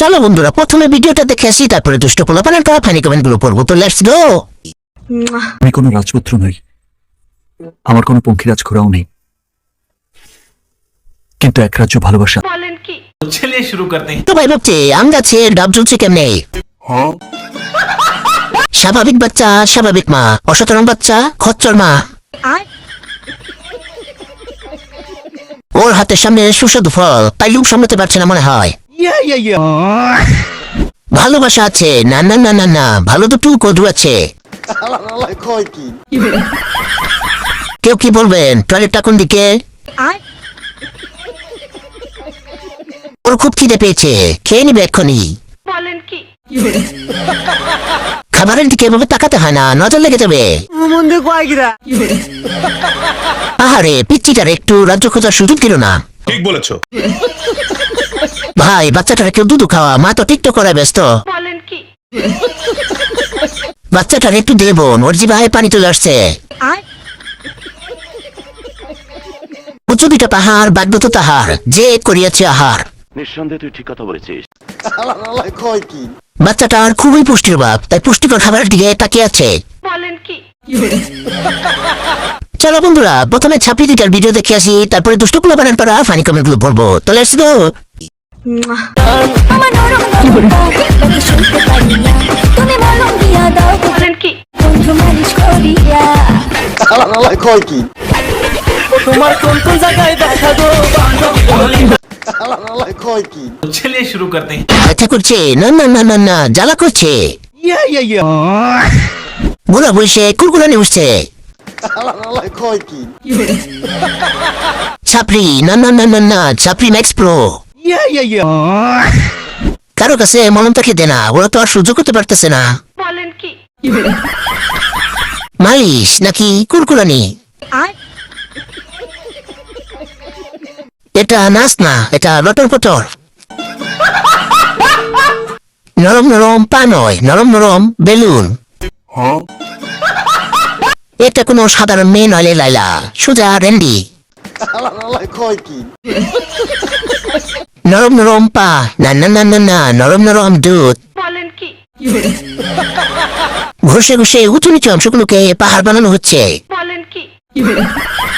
চলো বন্ধুরা প্রথমে ভিডিওটা দেখে আসি তারপরে দুষ্ট পোলাপানের করা কমেন্টগুলো পড়ব। তো লেটস গো আমি কোনো রাজপুত্র নই। আমার কোনো পঙ্খিরাজ ঘোরাও নেই। কিন্তু এক রাজ্য ভালোবাসা। শুরু করতে তো ভাই ভাবছে আম গাছে ডাব ঝুলছে কেমনে? হ্যাঁ। স্বাভাবিক বাচ্চা স্বাভাবিক মা অসাধারণ বাচ্চা খচ্চর মা। ওর হাতের সামনে সুস্বাদু ফল তাই লুক সামলাতে পারছে না মনে হয়। ভালোবাসা আছে। না না না না না। ভালো তো টু কদু আছে। কেউ কি বলবেন? টয়লেটটা কোন দিকে? ওর খুব খিদে পেয়েছে। খেয়ে নিবে এক্ষুনি। খাবারের দিকে এভাবে তাকাতে হয় না। নজর লেগে যাবে। আহারে পিচ্চিটার একটু রাজ্য খোঁজার সুযোগ দিল না। ঠিক বলেছ। ভাই বাচ্চাটার কেউ দুধু খাওয়া মা তো টিকটক করে ব্যস্ত। বাচ্চাটার একটু দেব ওর জিভায় পানি চলে আসছে। উঁচু দুটা পাহাড় বাগ্য তো তাহার যে করিয়াছে আহার। নিঃসন্দেহে তুই ঠিক কথা বলেছিস। বাচ্চাটার খুবই পুষ্টির অভাব তাই পুষ্টিকর খাবারের দিকে তাকিয়ে আছে। চলো বন্ধুরা প্রথমে ছাপড়ি দিটার ভিডিও দেখে আসি তারপরে দুষ্টগুলো বানান পারা ফানি কমেন্টগুলো পড়ব। তো লেটস গো কোন কোন চলে শুরু করতে করছে না না না না না জ্বালা করছে গোলা বসে উঠছে ছাপড়ি না না না না না ছাপড়ি ম্যাক্স প্রো কারও কাছে মলম তাকে দে না ওরা তো আর সহ্য করতে পারতেছে না। মালিশ নাকি কুরকুরানি? এটা নাচ না এটা লটর পটর নরম নরম পা নয় নরম নরম বেলুন। এটা কোনো সাধারণ মেয়ে নয় লাইলা সোজা রেন্ডি। নরম নরম পা না না না না না নরম নরম দুধ বলেন কি ঘষে ঘষে উঁচু নিচু অংশগুলোকে পাহাড় বানানো হচ্ছে।